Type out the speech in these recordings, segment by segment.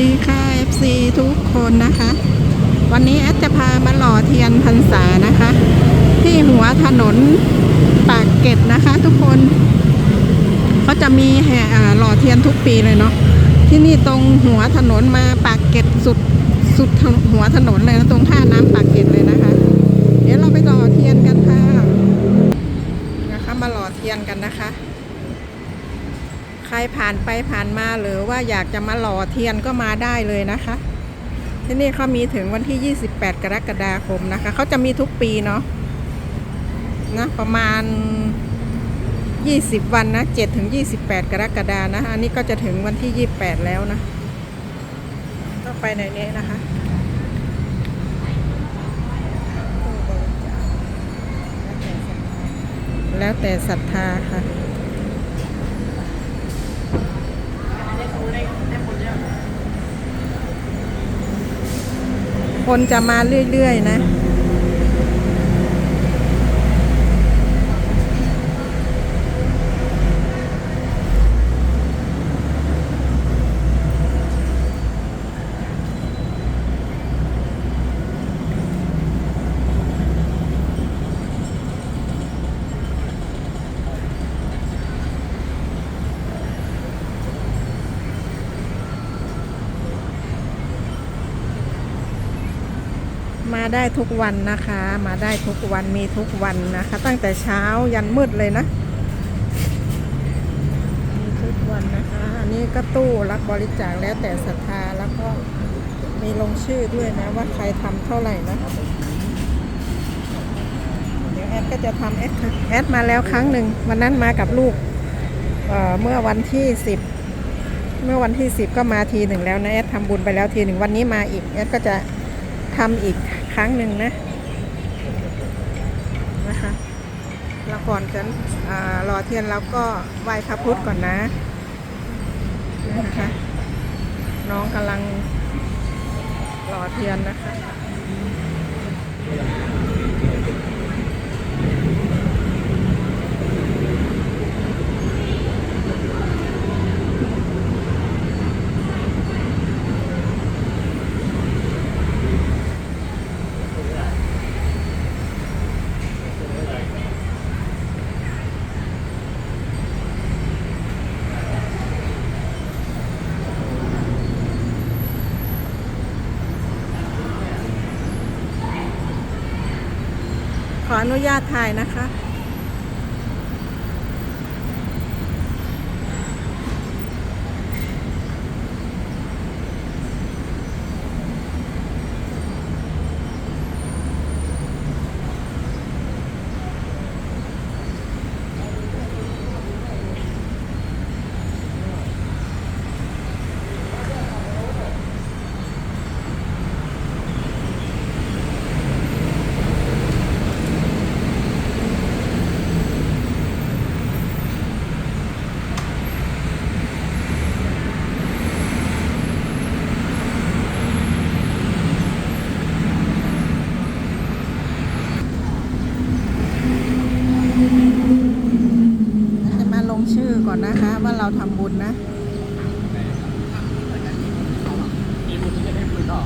ดีค่ะ FC ทุกคนนะคะ วันนี้แอดจะพามาหล่อเทียนพรรษานะคะ ที่หัวถนนปากเกร็ดนะคะ ทุกคนเขาจะมีแห่หล่อเทียนทุกปีเลยเนาะที่นี่ตรงหัวถนนมาปากเกร็ดสุดสุดหัวถนนเลยนะตรงท่าน้ำปากเกร็ดเลยนะคะ เดี๋ยวเราไปหล่อเทียนกันค่ะนะคะมาหล่อเทียนกันนะคะ ใครผ่านไปผ่านมาหรือว่าอยากจะมาหล่อเทียนก็มาได้เลยนะคะ ที่นี่เขามีถึงวันที่ 28 กรกฎาคมนะคะ เขาจะมีทุกปีเนาะนะประมาณ 20 วันนะ7ถึง 28 กรกฎานะอันนี้ก็จะถึงวันที่ 28 แล้วนะต้องไปไหนนี้นะคะแล้วแต่ศรัทธาค่ะ คนจะมาเรื่อย ๆ นะ ได้ทุกวันนะคะ มาได้ทุกวันมีทุกวันนะคะ ตั้งแต่เช้ายันมืดเลยนะมีทุกวันนะคะ อันนี้ก็ตู้รับบริจาคแล้วแต่ศรัทธาแล้วก็มีลงชื่อด้วยนะว่าใครทำเท่าไหร่นะเดี๋ยวแอดก็จะทำแอดแอดมาแล้วครั้งหนึ่งวันนั้นมากับลูกเเมื่อวันที่สิบเมื่อวันที่สิบก็มาทีหนึ่งแล้วนะแอดทำบุญไปแล้วทีหนึ่งวันนี้มาอีกแอดก็จะ ทำอีกครั้งหนึ่งนะนะคะเราก่อนจะอารอเทียนเราก็ไหว้พระพุทธก่อนนะนะคะน้องกำลังรอเทียนนะคะ ขออนุญาตถ่ายนะคะมาลงชื่อก่อนนะคะ ว่า เราทำบุญนะ มีบุญที่จะได้บุญต่อ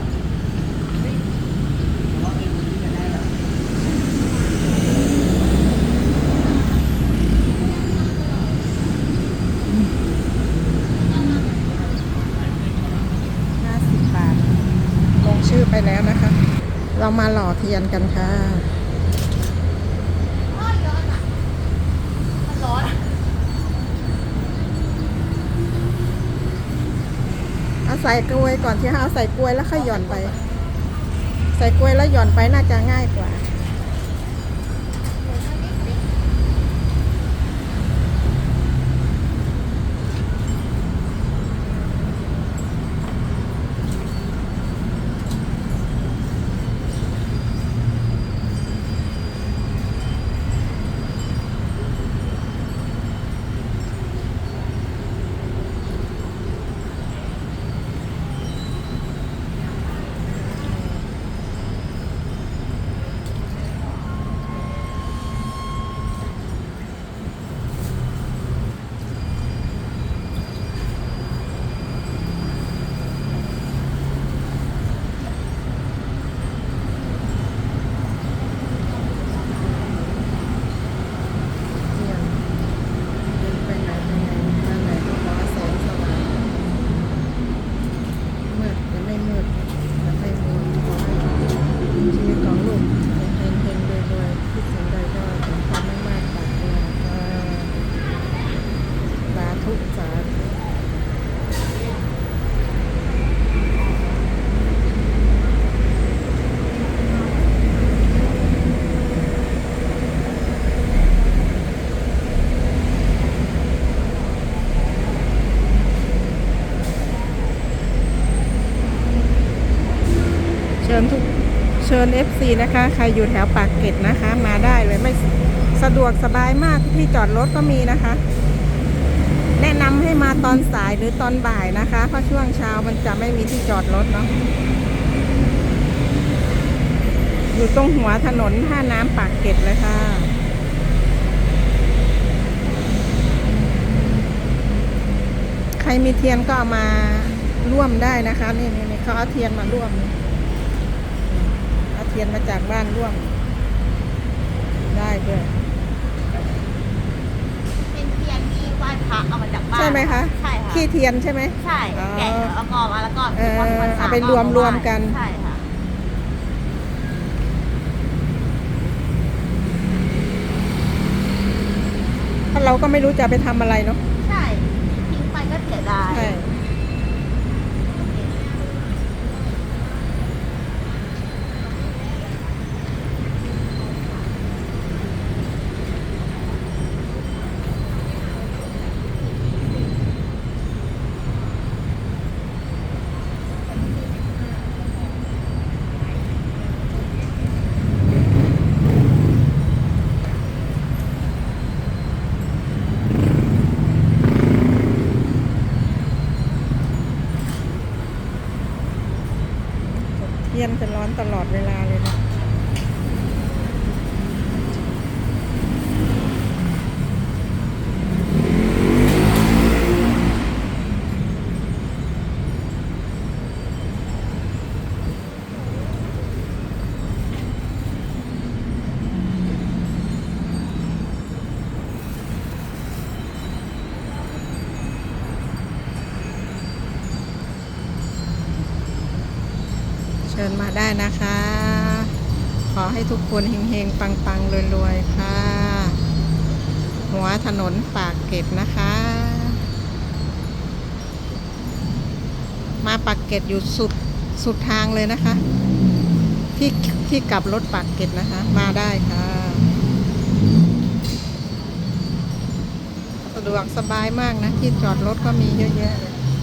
50 บาท ลงชื่อไปแล้วนะคะ เรามาหล่อเทียนกันค่ะ เอา ใส่กล้วยก่อนที่เอาใส่กล้วยแล้วค่อยหย่อนไป ใส่กล้วยแล้วหย่อนไปน่าจะง่ายกว่า ชิญ FC นะคะ ใครอยู่แถวปากเกร็ดนะคะ มาได้เลยไม่สะดวกสบายมากที่จอดรถก็มีนะคะ แนะนำให้มาตอนสายหรือตอนบ่ายนะคะ เพราะช่วงเช้ามันจะไม่มีที่จอดรถเนาะอยู่ตรงหัวถนนท่าน้ำปากเกร็ดเลยค่ะใครมีเทียนก็เอามาร่วมได้นะคะ นี่นี่นี่เขาเอาเทียนมาร่วมนี่ เอาเทียนมาจากบ้านร่วมได้ด้วยเป็นเทียนที่ไหว้พระเอามาจากบ้านใช่ไหมคะ ใช่ค่ะขี้เทียนใช่ไหม ใช่อ๋อแกะแล้วก็มาแล้วก็เออวันพรรษเอาไปรวมรวมกัน ใช่ค่ะเพราะเราก็ไม่รู้จะเอาไปทำอะไรเนาะใช่ทิ้งไปก็เสียดาย ใช่ เที ยนจะร้อนตลอดเวลาเลยนะ เชิญมาได้นะคะ ขอให้ทุกคนเฮงๆ ปังๆรวยๆ ค่ะ หัวถนนปากเกร็ดนะคะ มาปากเกร็ดอยู่สุดสุดทางเลยนะคะ ที่ที่กลับรถปากเกร็ดนะคะ มาได้ค่ะสะดวกสบายมากนะ ที่จอดรถก็มีเยอะแยะเลย